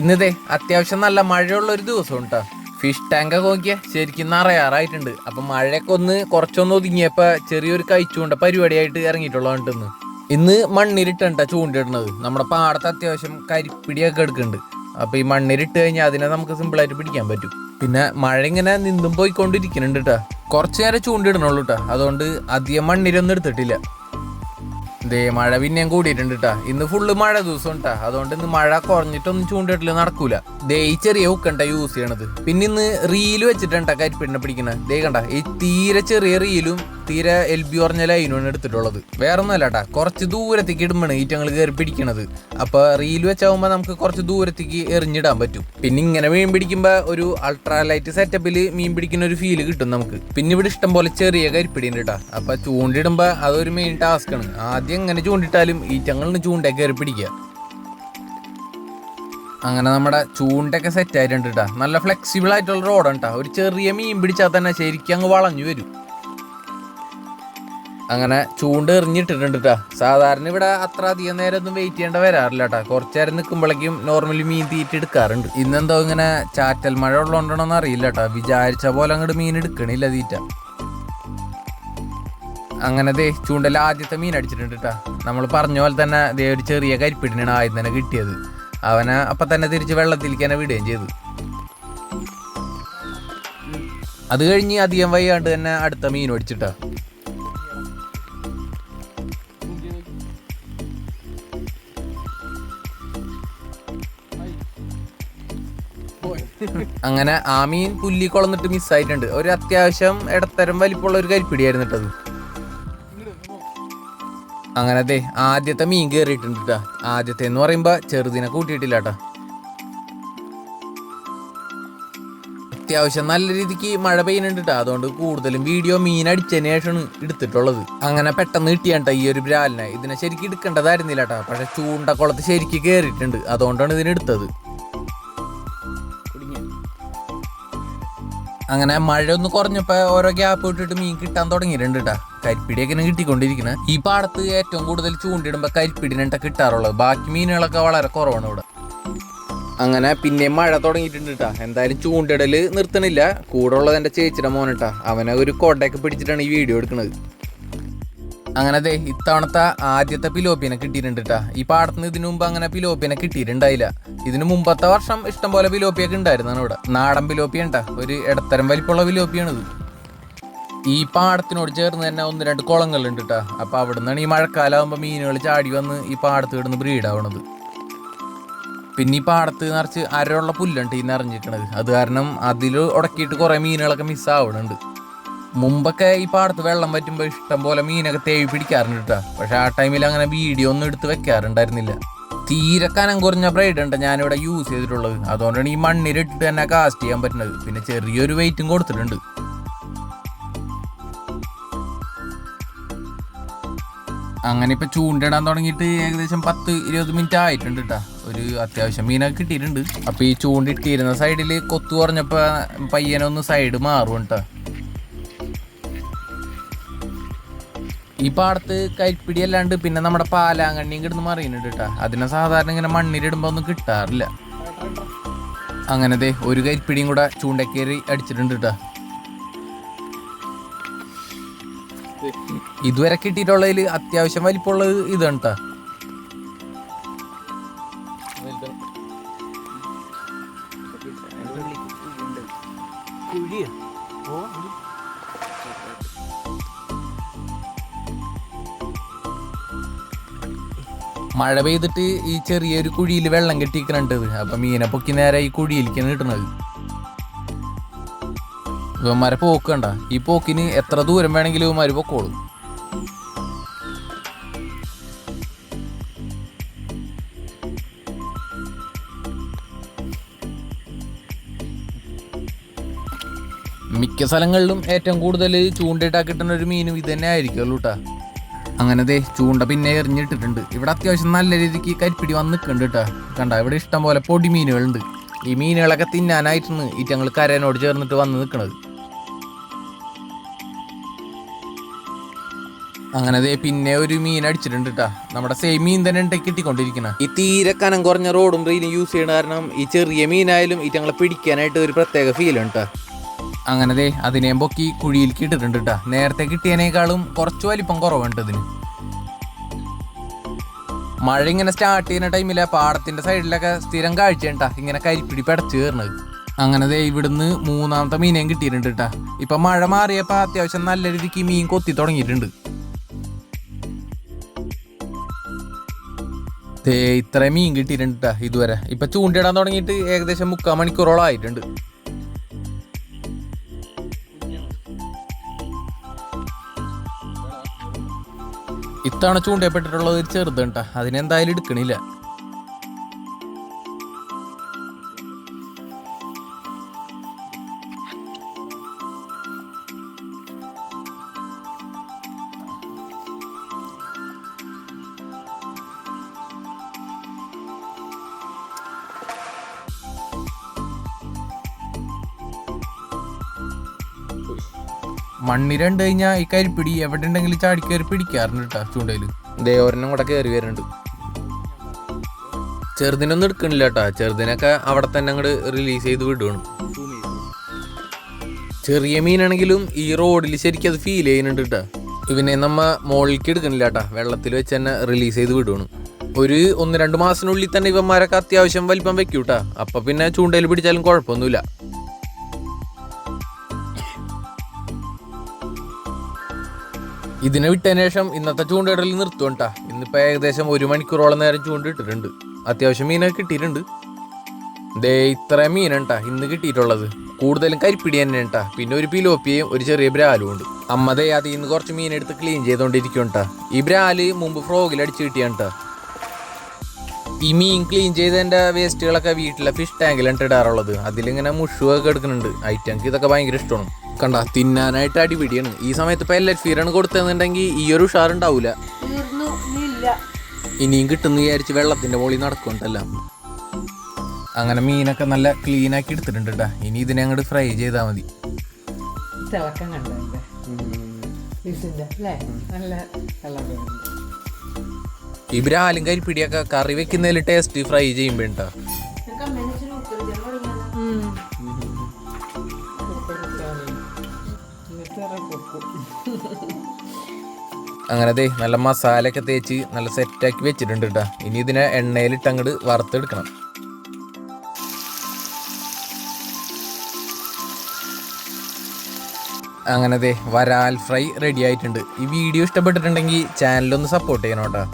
ഇന്നതേ അത്യാവശ്യം നല്ല മഴയുള്ള ഒരു ദിവസം കേട്ടോ ഫിഷ് ടാങ്ക് ഒക്കെ നോക്കിയാ ശരിക്കും നിറയാറായിട്ടുണ്ട്. അപ്പൊ മഴയൊക്കെ ഒന്ന് കുറച്ചൊന്ന് ഒതുങ്ങിയപ്പോ ചെറിയൊരു കഴിച്ചുകൊണ്ട പരിപാടിയായിട്ട് ഇറങ്ങിയിട്ടുള്ളത് ഇന്ന് മണ്ണിരിട്ടണ്ട ചൂണ്ടിടുന്നത്. നമ്മുടെ പാടത്ത് അത്യാവശ്യം കരിപ്പിടിയൊക്കെ എടുക്കുന്നുണ്ട്. അപ്പൊ ഈ മണ്ണിരിട്ട് കഴിഞ്ഞാൽ അതിനെ നമുക്ക് സിമ്പിളായിട്ട് പിടിക്കാൻ പറ്റും. പിന്നെ മഴ ഇങ്ങനെ നിന്നും പോയിക്കൊണ്ടിരിക്കുന്നുണ്ട് കേട്ടോ കുറച്ചു നേരം ചൂണ്ടിടണുള്ളൂ കേട്ടോ അതുകൊണ്ട് അധികം മണ്ണിരൊന്നും എടുത്തിട്ടില്ല. ദേ മഴ പിന്നെയും കൂടിയിട്ടുണ്ട് കേട്ടാ ഇന്ന് ഫുള്ള് മഴ ദിവസം ഉണ്ടാ അതുകൊണ്ട് ഇന്ന് മഴ കുറഞ്ഞിട്ടൊന്നും ചൂണ്ടിട്ടില്ല നടക്കൂല. ദേ ഈ ചെറിയ ഹുക്കണ്ട യൂസ് ചെയ്യണത്. പിന്നെ ഇന്ന് റീൽ വെച്ചിട്ടുണ്ട കരിപ്പിടിനെ പിടിക്കണത് ദേ കണ്ട ഈ തീരെ ചെറിയ റീലും തീരെ എൽ ബി പറഞ്ഞ ലൈനുമാണ് എടുത്തിട്ടുള്ളത്. വേറെ ഒന്നുമല്ല കേട്ടാ കുറച്ച് ദൂരത്തേക്ക് ഇടുമ്പോണ് ഈറ്റങ്ങൾ കയറി പിടിക്കണത്. അപ്പൊ റീൽ വെച്ചാവുമ്പോൾ നമുക്ക് കുറച്ച് ദൂരത്തേക്ക് എറിഞ്ഞിടാൻ പറ്റും. പിന്നെ ഇങ്ങനെ മീൻ പിടിക്കുമ്പോ ഒരു അൾട്രാ ലൈറ്റ് സെറ്റപ്പിൽ മീൻ പിടിക്കുന്ന ഒരു ഫീൽ കിട്ടും നമുക്ക്. പിന്നെ ഇവിടെ ഇഷ്ടം പോലെ ചെറിയ കരിപ്പിടി ഉണ്ട് കേട്ടാ അപ്പൊ ചൂണ്ടിടുമ്പോ അതൊരു മെയിൻ ടാസ്ക് ആണ്. ആദ്യം എങ്ങനെ ചൂണ്ടിട്ടാലും ഈ ഈറ്റങ്ങളിന് ചൂണ്ട കയറി പിടിക്കുക. അങ്ങനെ നമ്മുടെ ചൂണ്ടൊക്കെ സെറ്റ് ആയിട്ടുണ്ട് നല്ല ഫ്ലെക്സിബിൾ ആയിട്ടുള്ള റോഡാണ് കേട്ടോ ഒരു ചെറിയ മീൻ പിടിച്ചാൽ തന്നെ ശരിക്കും അങ്ങ് വളഞ്ഞു വരും. അങ്ങനെ ചൂണ്ട എറിഞ്ഞിട്ടിട്ടുണ്ട് കേട്ടോ സാധാരണ ഇവിടെ അത്ര അധികം നേരം ഒന്നും വെയിറ്റ് ചെയ്യേണ്ട വരാറില്ല കേട്ടോ കുറച്ച് നേരം നിൽക്കുമ്പോഴേക്കും നോർമലി മീൻ തീറ്റ എടുക്കാറുണ്ട്. ഇന്നെന്തോ ഇങ്ങനെ ചാറ്റൽ മഴ ഉള്ളതുകൊണ്ടാണോന്ന് അറിയില്ല കേട്ടോ വിചാരിച്ച പോലെ അങ്ങോട്ട് മീൻ എടുക്കണില്ല തീറ്റ. അങ്ങനെ ദേ ചൂണ്ടൽ ആദ്യത്തെ മീൻ അടിച്ചിട്ടുണ്ട് കേട്ടാ നമ്മൾ പറഞ്ഞ പോലെ തന്നെ ദേ ഒരു ചെറിയ കരിപ്പിടിനാണ് ആദ്യം തന്നെ കിട്ടിയത്. അവനെ അപ്പം തന്നെ തിരിച്ച് വെള്ളത്തിലേക്ക് തന്നെ വിടുകയും ചെയ്തു. അത് കഴിഞ്ഞ് അധികം വൈകാണ്ട് തന്നെ അടുത്ത മീൻ അടിച്ചിട്ടാ അങ്ങനെ ആ മീൻ പുല്ലി കൊളന്നിട്ട് മിസ്സായിട്ടുണ്ട് ഒരു അത്യാവശ്യം ഇടത്തരം വലിപ്പമുള്ള ഒരു കരിപ്പിടിയായിരുന്നു ഇട്ടത് അങ്ങനെ അതെ ആദ്യത്തെ മീൻ കയറിയിട്ടുണ്ട് കേട്ടോ ആദ്യത്തെ എന്ന് പറയുമ്പോ ചെറുതിനെ കൂട്ടിയിട്ടില്ല കേട്ടോ അത്യാവശ്യം നല്ല രീതിക്ക് മഴ പെയ്യുന്നുണ്ട് കേട്ടോ അതുകൊണ്ട് കൂടുതലും വീഡിയോ മീൻ അടിച്ചതിന് ശേഷമാണ് എടുത്തിട്ടുള്ളത്. അങ്ങനെ പെട്ടെന്ന് കിട്ടിയാണ്ട ഈ ഒരു ബ്രാലിനെ ഇതിനെ ശരിക്കും എടുക്കേണ്ടതായിരുന്നില്ല കേട്ടോ പക്ഷെ ചൂണ്ടക്കുളത്ത് ശരിക്ക് കയറിയിട്ടുണ്ട് അതുകൊണ്ടാണ് ഇതിനെടുത്തത് അങ്ങനെ മഴ ഒന്ന് കുറഞ്ഞപ്പോ ഓരോ ഗ്യാപ്പ് ഇട്ടിട്ട് മീൻ കിട്ടാൻ തുടങ്ങിയിട്ടുണ്ട് കേട്ടാ കരിപ്പിടിയൊക്കെ ഇങ്ങനെ കിട്ടിക്കൊണ്ടിരിക്കണ. ഈ പാടത്ത് ഏറ്റവും കൂടുതൽ ചൂണ്ടിടുമ്പോൾ കരിപ്പിടിനിട്ട കിട്ടാറുള്ളത്. ബാക്കി മീനുകളൊക്കെ വളരെ കുറവാണ് ഇവിടെ. അങ്ങനെ പിന്നെ മഴ തുടങ്ങിയിട്ടുണ്ട് കേട്ടാ എന്തായാലും ചൂണ്ടിടൽ നിർത്തണില്ല. കൂടെ ഉള്ളത് എന്റെ ചേച്ചിയുടെ മോനട്ടാ. അവനെ ഒരു കൊടയൊക്കെ പിടിച്ചിട്ടാണ് ഈ വീഡിയോ എടുക്കുന്നത് അങ്ങനെ അതെ ഇത്തവണത്തെ ആദ്യത്തെ പിലോപ്പിനെ കിട്ടിയിട്ടുണ്ട് കേട്ടാ ഈ പാടത്തിന് ഇതിനു മുമ്പ് അങ്ങനെ പിലോപ്പിനെ കിട്ടിയിട്ടുണ്ടായില്ല. ഇതിനു മുമ്പത്തെ വർഷം ഇഷ്ടംപോലെ പിലോപ്പിയൊക്കെ ഉണ്ടായിരുന്നാണ് ഇവിടെ. നാടൻ പിലോപ്പിയാണ് ഒരു ഇടത്തരം വലിപ്പമുള്ള പിലോപ്പിയാണിത്. ഈ പാടത്തിനോട് ചേർന്ന് തന്നെ ഒന്ന് രണ്ട് കുളങ്ങളുണ്ട് കേട്ടോ അപ്പൊ അവിടെ നിന്നാണ് ഈ മഴക്കാലാവുമ്പോ മീനുകൾ ചാടി വന്ന് ഈ പാടത്ത് കിടന്ന് ബ്രീഡാവണത് പിന്നെ ഈ പാടത്ത് നിറച്ച് അരയുള്ള പുല്ലുണ്ട് ഈ നിറഞ്ഞിരിക്കണത്. അത് കാരണം അതിൽ ഉടക്കിയിട്ട് കുറെ മീനുകളൊക്കെ മിസ്സാവണുണ്ട് മുമ്പൊക്കെ ഈ പാടത്ത് വെള്ളം പറ്റുമ്പോൾ ഇഷ്ടം പോലെ മീനൊക്കെ തേവി പിടിക്കാറുണ്ട് കേട്ടോ പക്ഷെ ആ ടൈമിൽ അങ്ങനെ വീഡിയോ ഒന്നും എടുത്ത് വെക്കാറുണ്ടായിരുന്നില്ല. തീരെ കനം കുറഞ്ഞ ബ്രൈഡ് ഉണ്ട് ഞാനിവിടെ യൂസ് ചെയ്തിട്ടുള്ളത്. അതുകൊണ്ടാണ് ഈ മണ്ണിലിട്ടിട്ട് തന്നെ കാസ്റ്റ് ചെയ്യാൻ പറ്റുന്നത്. പിന്നെ ചെറിയൊരു വെയിറ്റും കൊടുത്തിട്ടുണ്ട്. അങ്ങനെ ഇപ്പൊ ചൂണ്ടിടാൻ തുടങ്ങിയിട്ട് ഏകദേശം പത്ത് ഇരുപത് മിനിറ്റ് ആയിട്ടുണ്ട് കേട്ടാ ഒരു അത്യാവശ്യം മീനൊക്കെ കിട്ടിയിട്ടുണ്ട്. അപ്പൊ ഈ ചൂണ്ടിട്ടിരുന്ന സൈഡിൽ കൊത്തു കുറഞ്ഞപ്പോ പയ്യനൊന്ന് സൈഡ് മാറും കേട്ടാ ഈ പാടത്ത് കരിപ്പിടി അല്ലാണ്ട് പിന്നെ നമ്മുടെ പാലാങ്കണ്ണിയും കിടന്ന് മറിയുന്നുണ്ട് കേട്ടാ അതിനെ സാധാരണ ഇങ്ങനെ മണ്ണിലിടുമ്പോ ഒന്നും കിട്ടാറില്ല. അങ്ങനത്തെ ഒരു കരിപ്പിടിയും കൂടെ ചൂണ്ടക്കേറി അടിച്ചിട്ടുണ്ട് കേട്ടാ ഇതുവരെ കിട്ടിയിട്ടുള്ളതിൽ അത്യാവശ്യം വലിപ്പമുള്ളത് ഇതാണ് മഴ പെയ്തിട്ട് ഈ ചെറിയൊരു കുഴിയിൽ വെള്ളം കെട്ടിക്കണുണ്ടത് അപ്പൊ മീനെ പൊക്കി നേരെ ഈ കുഴിയിലേക്കാണ് കിട്ടണത് ഇവന്മാരെ പോക്കണ്ട. കണ്ട ഈ പോക്കിന് എത്ര ദൂരം വേണമെങ്കിലും മരു പൊക്കോളും. മിക്ക സ്ഥലങ്ങളിലും ഏറ്റവും കൂടുതൽ ചൂണ്ടയിട്ടാ കിട്ടുന്ന ഒരു മീനും ഇത് തന്നെ ആയിരിക്കുമല്ലോ കേട്ടാ അങ്ങനെ ദേ ചൂണ്ട പിന്നെ എറിഞ്ഞിട്ടിട്ടുണ്ട്. ഇവിടെ അത്യാവശ്യം നല്ല രീതിക്ക് കരിപ്പിടി വന്ന് നിൽക്കുന്നുണ്ട് കേട്ടാ കണ്ട ഇവിടെ ഇഷ്ടം പോലെ പൊടി മീനുകളുണ്ട്. ഈ മീനുകളൊക്കെ തിന്നാനായിട്ടാണ് ഈ ഞങ്ങൾ കരേനോട് ചേർന്നിട്ട് വന്ന് നിൽക്കണത്. അങ്ങനെ ദേ പിന്നെ ഒരു മീൻ അടിച്ചിട്ടുണ്ട് കേട്ടാ നമ്മുടെ സെയിം മീൻ തന്നെ ഉണ്ട് കിട്ടിക്കൊണ്ടിരിക്കണ. ഈ തീരെ കനം കുറഞ്ഞ റോഡും റെയിലും യൂസ് ചെയ്യണ കാരണം ഈ ചെറിയ മീനായാലും ഈ ഞങ്ങളെ പിടിക്കാനായിട്ട് ഒരു പ്രത്യേക ഫീൽ ഉണ്ട്. അങ്ങനെ ദേ അതിനെ പൊക്കി കുഴിയിൽ കിട്ടിട്ടുണ്ട് കേട്ടാ നേരത്തെ കിട്ടിയതിനേക്കാളും കുറച്ച് വലിപ്പം കുറവുണ്ട് ഇതിന്. മഴ ഇങ്ങനെ സ്റ്റാർട്ട് ചെയ്യുന്ന ടൈമിലെ പാടത്തിന്റെ സൈഡിലൊക്കെ സ്ഥിരം കാഴ്ച ഉണ്ടാ ഇങ്ങനെ കരിപ്പിടി പടച്ചു കയറണത് അങ്ങനെ ദേ ഇവിടുന്ന് മൂന്നാമത്തെ മീനേം കിട്ടിയിട്ടുണ്ട് കേട്ടാ ഇപ്പൊ മഴ മാറിയപ്പോ അത്യാവശ്യം നല്ല രീതിക്ക് മീൻ കൊത്തി തുടങ്ങിയിട്ടുണ്ട്. ഇത്രയും മീൻ കിട്ടിയിട്ടുണ്ട് ഇതുവരെ. ഇപ്പൊ ചൂണ്ടിടാൻ തുടങ്ങിയിട്ട് ഏകദേശം മുക്കാൽ മണിക്കൂറോളം ആയിട്ടുണ്ട്. ഇത്തവണ ചൂണ്ടയപ്പെട്ടിട്ടുള്ളത് ഒരു ചെറുതുണ്ടാ അതിനെന്തായാലും എടുക്കണില്ല. മണ്ണി ഉണ്ട് കഴിഞ്ഞാൽ ഈ കരിപ്പിടി എവിടെ ഉണ്ടെങ്കിലും ചാടി കയറി പിടിക്കാറുണ്ട് കേട്ടോ ചൂണ്ടയിൽ. ദേവരനും കൂടെ കയറി വരുന്നുണ്ട്. ചെറുതിനൊന്നും എടുക്കണില്ല കേട്ടാ ചെറുതിനൊക്കെ അവിടെ തന്നെ അങ്ങോട്ട് റിലീസ് ചെയ്ത് വിടുകയാണ് ചെറിയ മീനാണെങ്കിലും ഈ റോഡിൽ ശരിക്കും അത് ഫീൽ ചെയ്യുന്നുണ്ട് കേട്ടാ ഇവനെ നമ്മ മുകളിലേക്ക് എടുക്കണില്ല കേട്ടാ വെള്ളത്തിൽ വെച്ച് തന്നെ റിലീസ് ചെയ്ത് വിടുകയാണ് ഒരു ഒന്ന് രണ്ട് മാസത്തിനുള്ളിൽ തന്നെ ഇവന്മാരൊക്കെ അത്യാവശ്യം വലിപ്പം വെക്കൂട്ടാ. അപ്പൊ പിന്നെ ചൂണ്ടയിൽ പിടിച്ചാലും കുഴപ്പമൊന്നുമില്ല. ഇതിനെ വിട്ടതിന് ശേഷം ഇന്നത്തെ ചൂണ്ടയിടൽ നിർത്തും കേട്ടാ ഇന്നിപ്പോ ഏകദേശം ഒരു മണിക്കൂറോളം നേരം ചൂണ്ടിട്ടിട്ടുണ്ട്. അത്യാവശ്യം മീനൊക്കെ കിട്ടിയിട്ടുണ്ട്. ദേ ഇത്ര മീനുണ്ടാ ഇന്ന് കിട്ടിയിട്ടുള്ളത്. കൂടുതലും കരിപ്പിടി തന്നെ ഉണ്ടാ പിന്നെ ഒരു പിലോപ്പിയും ഒരു ചെറിയ ബ്രാലും ഉണ്ട്. അമ്മ ദേ അതിൽ നിന്ന് കുറച്ച് മീനെടുത്ത് ക്ലീൻ ചെയ്തോണ്ടിരിക്കും ഈ ബ്രാൽ മുമ്പ് ഫ്രോഗിൽ അടിച്ച് കിട്ടിയാണ്ടാ ഈ മീൻ ക്ലീൻ ചെയ്തതിന്റെ വേസ്റ്റുകളൊക്കെ വീട്ടിലെ ഫിഷ് ടാങ്കിലാണ് ഇടാറുള്ളത്. അതിലിങ്ങനെ മുഷുവൊക്കെ എടുക്കുന്നുണ്ട്. ഐറ്റങ്ങൾക്ക് ഇതൊക്കെ ഭയങ്കര ഇഷ്ടമാണ്. കണ്ട തിന്നാനായിട്ട് അടിപിടിയാണ്. ഈ സമയത്ത് ഇപ്പൊ എല്ലാ ഫീറാണ് കൊടുത്തതെന്നുണ്ടെങ്കിൽ ഈ ഒരു ഉഷാറുണ്ടാവൂല. ഇനിയും കിട്ടുന്ന വിചാരിച്ച് വെള്ളത്തിന്റെ മുകളിൽ നടക്കുന്നുണ്ടല്ലോ. അങ്ങനെ മീനൊക്കെ നല്ല ക്ലീൻ ആക്കി എടുത്തിട്ടുണ്ട് കേട്ടാ ഇനി ഇതിനെ അങ്ങോട്ട് ഫ്രൈ ചെയ്താൽ മതി. ഇവരാലും കരിപ്പിടിയൊക്കെ കറി വെക്കുന്നതിൽ ടേസ്റ്റ് ഫ്രൈ ചെയ്യുമ്പോണ്ടാ അങ്ങനെ ദേ നല്ല മസാലയൊക്കെ തേച്ച് നല്ല സെറ്റാക്കി വെച്ചിട്ടുണ്ട് കേട്ടാ ഇനി ഇതിനെ എണ്ണയിലിട്ട് അങ്ങോട്ട് വറുത്തെടുക്കണം. അങ്ങനെ ദേ വരാൽ ഫ്രൈ റെഡി ആയിട്ടുണ്ട്. ഈ വീഡിയോ ഇഷ്ടപ്പെട്ടിട്ടുണ്ടെങ്കിൽ ചാനലൊന്ന് സപ്പോർട്ട് ചെയ്യണം കേട്ടോ